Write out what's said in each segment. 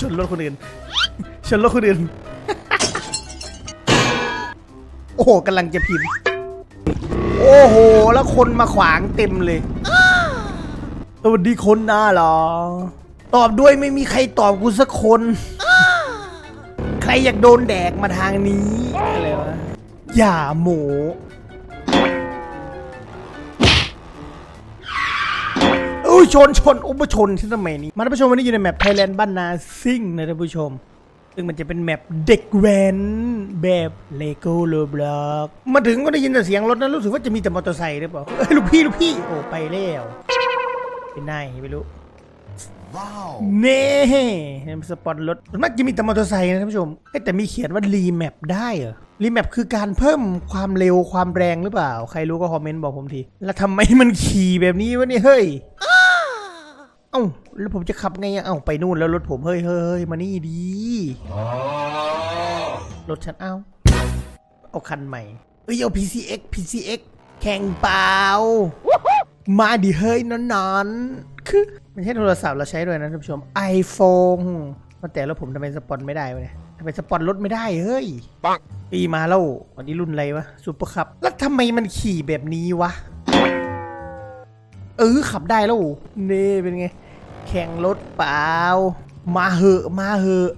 ชนรถคนอื่น ชนรถคนอื่น โอ้โหกำลังจะพิมพ์ โอ้โห แล้วคนมาขวางเต็มเลย สวัสดีคนหน่าเหรอ ตอบด้วยไม่มีใครตอบกูสักคน ใครอยากโดนแดกมาทางนี้ อะไรวะ อย่าโหม ยชนชนอุปชนที่ทำไมนี้มาท่านผู้ชมวันนี้อยู่ในแมปไทยแลนด์บ้านนาซิ่งนะท่านผู้ชม ซึ่งมันจะเป็นแมปเด็กแว้นแบบเลโก้โลบล็อกมาถึงก็ได้ยินแต่เสียงรถนะรู้สึกว่าจะมีแต่มอเตอร์ไซค์หรือเปล่าเอ้ยลูกพี่ลูกพี่โอ้ไปแล้วเป็นนายไม่รู้ Wow. เน่สปอนรถส่วนมากจะมีแต่มอเตอร์ไซค์นะท่านผู้ชมเอ้ยแต่มีเขียนว่ารีแมปได้เหรอรีแมปคือการเพิ่มความเร็วความแรงหรือเปล่า ใครรู้ก็คอมเมนต์บอกผมที แล้วทำไมมันขี่แบบนี้วะเนี่ยเฮ้ย เอ้าแล้วผมจะขับไงอะเอ้าไปนู่นแล้วรถผมเฮ้ยเฮ้ยเฮ้ยมานี่ดีรถฉันเอ้าเอาคันใหม่เอ้ยเอา PCX PCX แข่งเปล่ามาดิเฮ้ยนอนนอนๆคือไม่ใช่โทรศัพท์เราใช้ด้วยนะท่านผู้ชม iPhone ว่าแต่แล้วผมทำไมสปอนไม่ได้วะเนี่ยทำไมสปอนรถไม่ได้เฮ้ยปังปีมาแล้ววันนี้รุ่นอะไรวะซูเปอร์คัพแล้วทำไมมันขี่แบบนี้วะ เออขับได้แล้วนี่เป็นไง แข่งรถเปล่า มาเหอะมาเหอะ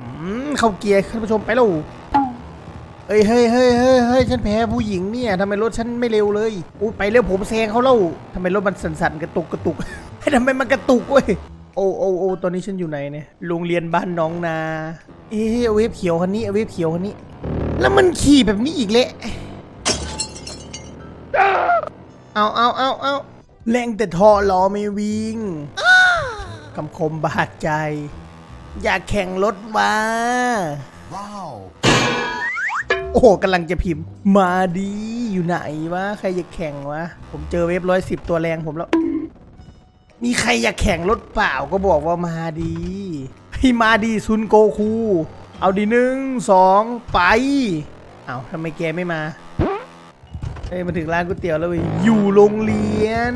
อืมเข้าเกียร์ท่านผู้ชมไปแล้วเอ้ยเฮ้ยเฮ้ยเฮ้ยเฮ้ยฉันแพ้ผู้หญิงเนี่ยทำไมรถฉันไม่เร็วเลยอู้ไปเร็วผมแซงเขาแล้วทำไมรถมันสั่นๆกระตุกกระตุกทำไมมันกระตุกเว้ยโอ้โอ้โอ้ตอนนี้ฉันอยู่ไหนเนี่ยโรงเรียนบ้านน้องนา เอ๊ะเวฟเขียวคันนี้เอาเวฟเขียวคันนี้ แล้วมันขี่แบบนี้อีกเละเอาเอาเอาเอา แรงแต่ทอล้อไม่วิ่งคำคมบาดใจ อยากแข่งรถวะ Wow. โอ้โหกำลังจะพิมพ์ มาดีอยู่ไหนวะ ใครอยากแข่งวะ ผมเจอเวฟร้อยสิบตัวแรงผมแล้ว มีใครอยากแข่งรถเปล่าก็บอกว่ามาดีให้มาดีซุนโกคู เอาดีหนึ่งสองไป เอาทำไมแกไม่มาเฮ้ยมาถึงร้านก๋วยเตี๋ยวแล้วเว้ยอยู่โรงเรียน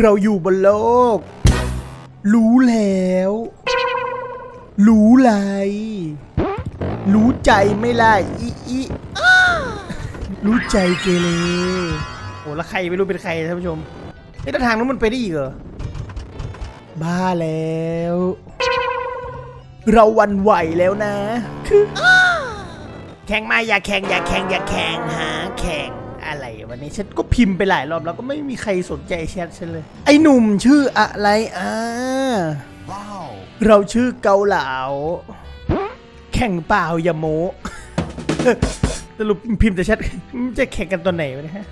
เราอยู่บนโลก รู้แล้ว รู้ไร รู้ใจไม่ล่ะอีอีรู้ใจเกเรโอ้แล้วใครไม่รู้เป็นใครท่านผู้ชมไอ้ยทางนู้นมันไปได้อีกเหรอ บ้าแล้ว เราวันไหวแล้วนะ แข่งมาอย่าแข่งอย่าแข่งอย่าแข่งหาแข่งอะ วันนี้ฉันก็พิมพ์ไปหลายรอบแล้วก็ไม่มีใครสนใจแชทฉันเลย ไอ้หนุ่มชื่ออะไรอ่า Wow. เราชื่อเกาเหลา แข่งเปล่าอย่าโมสรุปพิมพ์แต่แชทมันจะแข่งกันตอนไหนวะเนี่ยฮะ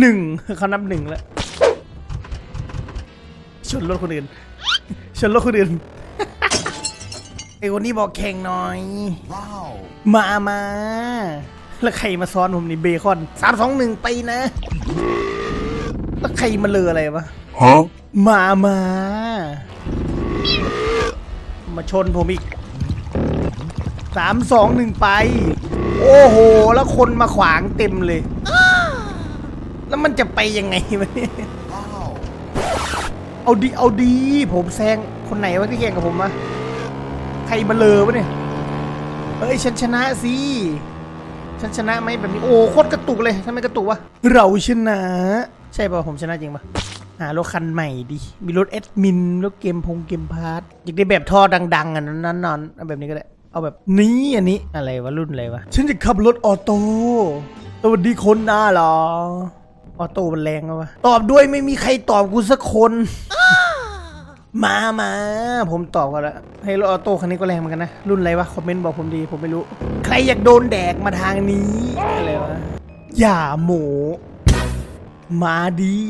หนึ่งเขานับหนึ่งแล้วชนรถคนอื่นชนรถคนอื่นไอ้คนนี้บอกแข่งหน่อย Wow. มามา แล้วใครมาซ้อนผมนี่เบคอนสามสองหนึ่งไปนะ แล้วใครมาเลออะไรวะ Huh? มามา มาชนผมอีกสามสองหนึ่งไป โอ้โห แล้วคนมาขวางเต็มเลย แล้วมันจะไปยังไงวะเนี่ย Wow. เอาดี เอาดี ผมแซง คนไหนวะที่แข่งกับผมวะใครมาเลอวะเนี่ย เฮ้ย ฉันชนะสิ ฉันชนะไหมแบบนี้ โอ้โคตรกระตุกเลยทำไมกระตุกวะ เราชนะ ใช่ป่ะผมชนะจริงป่ะหารถคันใหม่ดิ มีรถแอดมิน รถเกมพงเกมพาร์ทอยากได้แบบท่อดังๆอะนั้นนอนเอาแบบนี้ก็ได้ เอาแบบนี้อันนี้อะไรวะรุ่นอะไรวะ ฉันจะขับรถออโต้สวัสดีคนหน้าเหรอ ออโต้มันแรงอะวะ ตอบด้วยไม่มีใครตอบกูสักคน มามาผมตอบกันแล้วให้รถออโต้คันนี้ก็แรงเหมือนกันนะ รุ่นอะไรวะ คอมเมนต์บอกผมดี ผมไม่รู้ ใครอยากโดนแดกมาทางนี้ อะไรวะ อย่าโหมมาดี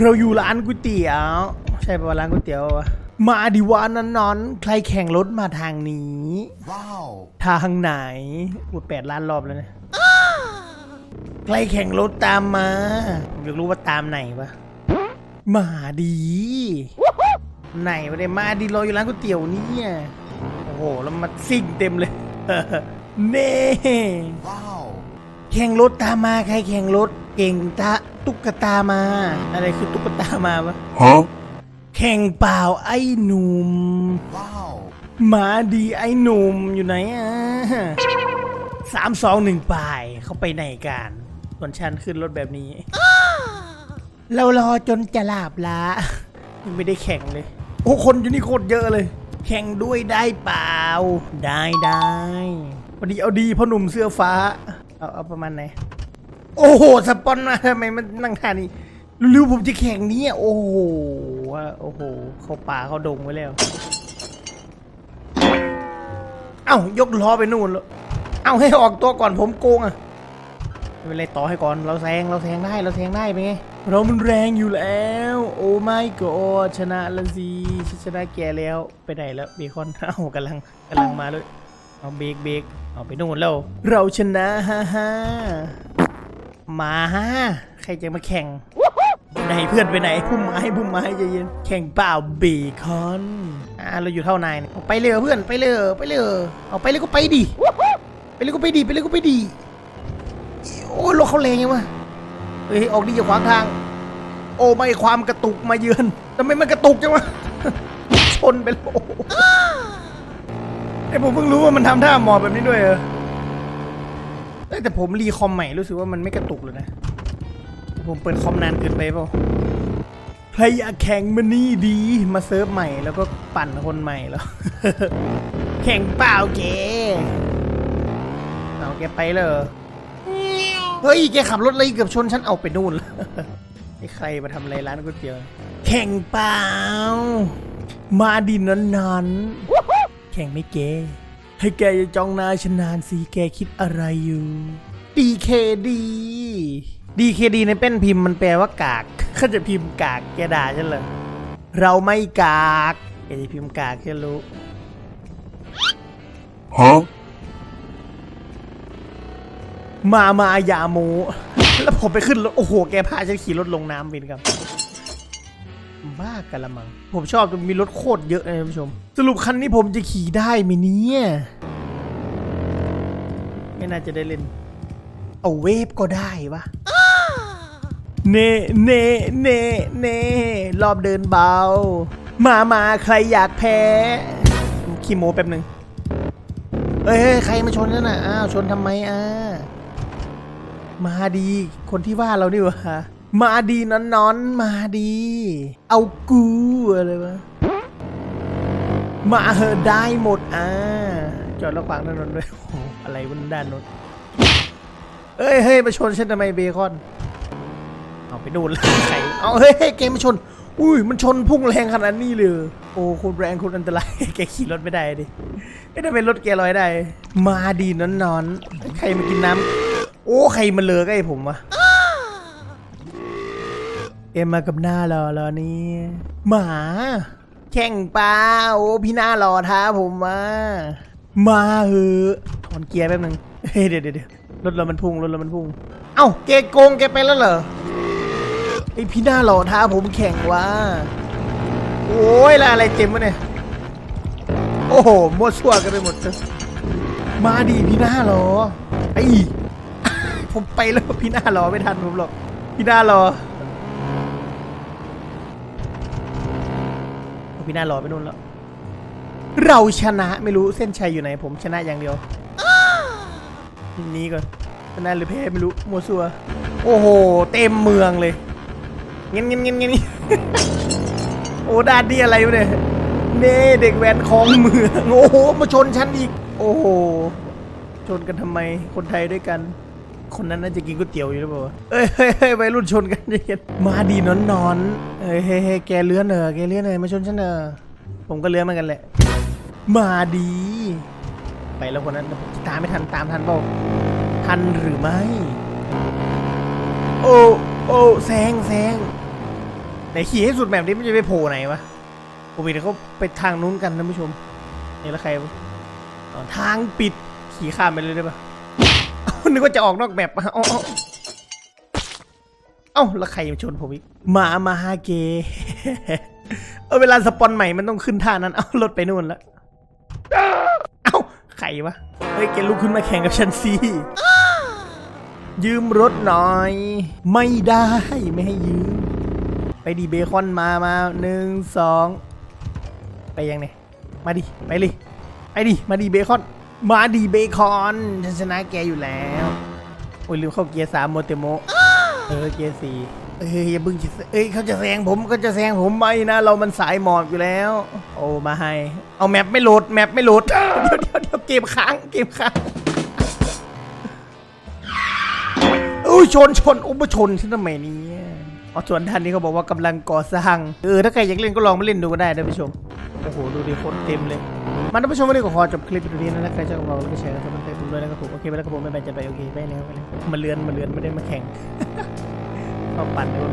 เราอยู่ร้านก๋วยเตี๋ยว ใช่ปะวะร้านก๋วยเตี๋ยววะมาดิวานันนอนๆใครแข่งรถมาทางนี้ Wow. ทางไหนพูดแปดล้านรอบแล้วเนี่ยใครแข่งรถตามมา ผมอยากรู้ว่าตามไหนวะ มาดี ไหนวะเนี่ยมาดีรออยู่ร้านก๋วยเตี๋ยวเนี่ย โอ้โห แล้วมาซิ่งเต็มเลย เน่ Wow. แข่งรถตามมาใครแข่งรถ เก่งตาตุ๊กตามา อะไรคือตุ๊กตามาวะ Huh? แข่งเปล่าไอ้หนุ่ม Wow. หมาดีไอ้หนุ่มอยู่ไหนอะสามสองหนึ่งป่ายเขาไปไหนกันส่วนฉันขึ้นรถแบบนี้ เรารอจนจะหลาบละยังไม่ได้แข่งเลย โอ้คนอยู่นี่โคตรเยอะเลย แข่งด้วยได้เปล่า ได้ได้พอดีเอาดีพ่อหนุ่มเสื้อฟ้า เอาเอาประมาณไหน โอ้โห สปอนมาทำไมมันนั่งท่านี้รู้ๆผมจะแข่งเนี้โอ้โหว่าโอ้โห เขาป่าเขาดงไว้แล้ว เอ้ายกล้อไปนู่นแล้วเอ้าให้ออกตัวก่อนผมโกงอะไม่เป็นไรต่อให้ก่อนเราแซงเราแซงได้เราแซงได้เป็นไง เรามันแรงอยู่แล้ว โอ้ไม่กอชนะละสิฉันชนะแกแล้ว ไปไหนแล้วเบคอนเอ้ากำลังกำลังมาเลยเอาเบรกเบรกเอาไปนู่นแล้ว เราชนะฮ่าฮ่ามาฮ่าใครจะมาแข่งไหนเพื่อนไปไหนพุ่มไม้พุ่มไม้ใจเย็นแข่งเปล่าเบคอนอ่าเราอยู่เท่านายเนี่ยเอาไปเลยเพื่อนไปเลยไปเลยเอาไปเลยก็ไปดิไปเลยก็ไปดิไปเลยก็ไปดิโอ้ยรถเขาแรงยังวะเฮ้ยออกดีอย่าขวางทาง โอ้ไม่ความกระตุกมาเยือนทำไมมันกระตุกจังวะ ชนไปแล้วไอ้ผมเพิ่งรู้ว่ามันทำท่าหมอบแบบนี้ด้วยเออแต่ผมรีคอมใหม่รู้สึกว่ามันไม่กระตุกเลยนะ ผมเปิดคอมนานเกินไปเปล่าใครอยากแข่งมันนี่ดีมาเซิร์ฟใหม่แล้วก็ปั่นคนใหม่แล้ว แข่งเปล่าแกเอาแกไปเลยเฮ้ยแกขับรถอะไรเกือบชนฉันเอาไปนู่นแล้ว ไอ้ใครมาทำอะไรร้านก๋วยเตี๋ยว แข่งเปล่า มาดินนั้นๆ แข่งไม่เกให้แกอย่าจ้องหน้าฉันนานสิแกคิดอะไรอยู่ DKD DKD ในเป็นพิมพ์มันแปลว่ากากเขาจะพิมพ์กากแกด่าฉันเหรอเราไม่กากแกจะพิมพ์กากแค่รู้ Huh? มามายาโมแล้วผมไปขึ้นรถโอ้โห แกพาฉันขี่รถลงน้ำเป็นครับ บ้ากันละมัง ผมชอบมีรถโคตรเยอะเลยท่านผู้ชม สรุปคันนี้ผมจะขี่ได้ไหมเนี่ย ไม่น่าจะได้เล่น เอาเวฟก็ได้วะเน่เน่เน่เน่รอบเดินเบา มามาใครอยากแพ้ ขี้โมแป๊บหนึ่งเฮ้ยเฮ้ย ใครมาชนกันน่ะ อ้าว ชนทำไมอะ มาดี คนที่ว่าเรานี่วะมาดีนอนนอนมาดี เอากูอะไรวะมาเหอะได้หมดอะจอดระขวางถนนด้วยโอ้โหอะไรบนด้านโน้นเอ้ยเฮ้ยมาชนฉันทำไมเบคอน เอาไปดูนแลใครเอาเฮ้ยเกมมาชน อุ้ยมันชนพุ่งแรงขนาดนี้เลยโอ้โคนแรงโคนอันตรายแกขี่รถไม่ได้ดิเอ้ยทำไมรถแกลอยได้ มาดีนอนนอนๆใครมากินน้ำ โอ้ใครมาเลอใกล้ผมวะเอ็มมากับหน้ารอรอนี่หมา แข่งปลาโอ้พี่หน้ารอท้าผมมามาเหอะถอนเกียร์แป๊บนึงเฮ้ยเดี๋ยวเดี๋ยวเดี๋ยวรถเรามันพุ่งรถเรามันพุ่ง เอ้าแกโกงแกไปแล้วเหรอไอพี่หน้ารอท้าผมแข่งวะโอ้ยล้วอะไรเต็มวะเนี่ยโอ้โหมั่วซั่วกันไปหมดเลยมาดีพี่หน้ารอไอ้ ผมไปแล้วพี่หน้ารอไม่ทันผมหรอกพี่หน้ารอพี่หน้ารอไปนู่นแล้วเราชนะไม่รู้เส้นชัยอยู่ไหนผมชนะอย่างเดียวนี้ก่อนชนะหรือแพ้ไม่รู้มัวซัวโอ้โหเต็มเมืองเลยเงี้ยเงี้ยเงี้ยเงี้ยโอ้ด้าดีอะไรวะเนี่ยเน่เด็กแว้นของเมืองโอ้โหมาชนฉันอีก โอ้โหชนกันทำไมคนไทยด้วยกัน คนนั้นน่าจะกินก๋วยเตี๋ยวอยู่หรือเปล่าเอ้ยเฮ้ยเฮ้ยวัยรุ่นชนกันเย็นมาดีนอนนอนเฮ้ยเฮ้ยแกเลื้อนเนอแกเลื้อนเนอมาชนฉันเนอผมก็เลื้อนเหมือนกันแหละ มาดี ไปแล้วคนนั้นตามไม่ทันตามทันเปล่าทันหรือไม่ โอ้โอ้แซงแซงไหนขี่ให้สุดแบบนี้มันจะไปโผล่ไหนวะผมเห็นเขาไปทางนู้นกันท่านผู้ชมนี่แล้วใครทางปิดขี่ข้ามไปเลยได้ปะ นึกว่าจะออกนอกแบบเอ้าเอ้าเอ้าแล้วใครมาชนผมอีกมามาฮาเกเออเวลาสปอนใหม่มันต้องขึ้นท่านั้น เอ้ารถไปนู่นแล้วเอ้าใครวะ เฮ้ยแกลุกขึ้นมาแข่งกับฉันสิยืมรถหน่อย ไม่ได้ไม่ให้ยืม ไปดิเบคอนมามาหนึ่งสองไปยังไงมาดิ ไปเลยไปดิ มาดิเบคอน มาดิเบคอนฉันชนะแกอยู่แล้วโอ้ยลืมเข้าเกียร์สามโมเตโมเออเกียร์สี่เอ้ยอย่าบึ้งเอ้ยเขาจะแซงผมก็จะแซงผมไม่นะ เรามันสายหมอบอยู่แล้ว โอ้มาให้ เอาแมปไม่โหลดแมปไม่โหลดเดี๋ยวเดี๋ยวเดี๋ยวเกมค้างเกมค้างอุ้ยชนชนอุ้มชนฉันทำไมเนี่ยอ๋อส่วนท่านนี้เขาบอกว่ากำลังก่อสร้างเออถ้าใครอยากเล่นก็ลองมาเล่นดูก็ได้ท่านผู้ชม โอ้โห ดูดิคนเต็มเลยมาท่านผู้ชมวันนี้ก็ขอจบคลิปวิดีโอนี้นะใครชอบเราก็แชร์กันสำหรับผมด้วยนะครับผมโอเคไปแล้วครับผมไม่ไปจะไปโอเคไปแล้วไปแล้วมาเลือนมาเลือนไม่ได้มาแข่งก็ปั่นเลย